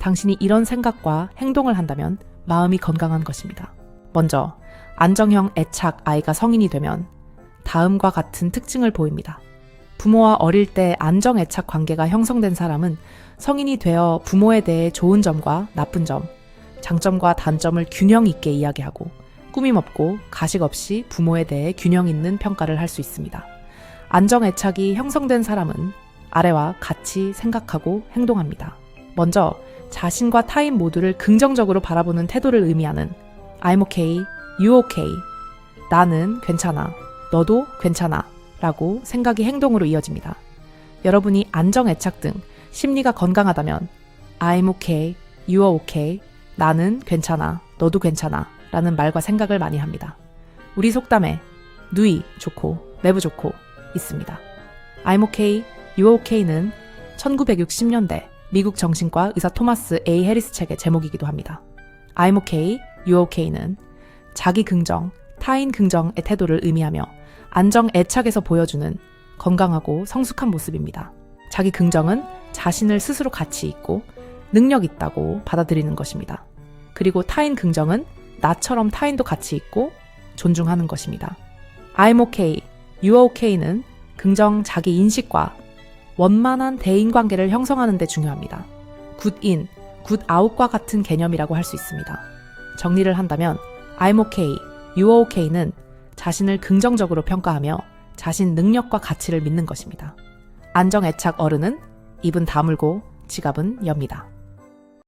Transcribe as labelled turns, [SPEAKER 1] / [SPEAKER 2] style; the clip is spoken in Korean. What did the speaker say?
[SPEAKER 1] 당신이 이런 생각과 행동을 한다면 마음이 건강한 것입니다. 먼저, 안정형 애착 아이가 성인이 되면 다음과 같은 특징을 보입니다. 부모와 어릴 때 안정 애착 관계가 형성된 사람은 성인이 되어 부모에 대해 좋은 점과 나쁜 점, 장점과 단점을 균형 있게 이야기하고 꾸밈 없고 가식 없이 부모에 대해 균형 있는 평가를 할 수 있습니다. 안정 애착이 형성된 사람은 아래와 같이 생각하고 행동합니다. 먼저 자신과 타인 모두를 긍정적으로 바라보는 태도를 의미하는 I'm okay, you okay, 나는 괜찮아, 너도 괜찮아 라고 생각이 행동으로 이어집니다. 여러분이 안정 애착 등 심리가 건강하다면 I'm okay, you are okay, 나는 괜찮아, 너도 괜찮아 라는 말과 생각을 많이 합니다. 우리 속담에 누이 좋고 내부 좋고 있습니다. I'm okay, you are okay는 1960년대 미국 정신과 의사 토마스 A 해리스 책의 제목이기도 합니다. I'm okay, you okay는 자기 긍정, 타인 긍정의 태도를 의미하며 안정 애착에서 보여주는 건강하고 성숙한 모습입니다. 자기 긍정은 자신을 스스로 가치 있고 능력 있다고 받아들이는 것입니다. 그리고 타인 긍정은 나처럼 타인도 가치 있고 존중하는 것입니다. I'm okay, you okay는 긍정 자기 인식과 원만한 대인 관계를 형성하는 데 중요합니다. 굿인, 굿아웃과 같은 개념이라고 할 수 있습니다. 정리를 한다면 I'm okay, you are okay는 자신을 긍정적으로 평가하며 자신 능력과 가치를 믿는 것입니다. 안정 애착 어른은 입은 다물고 지갑은 엽니다.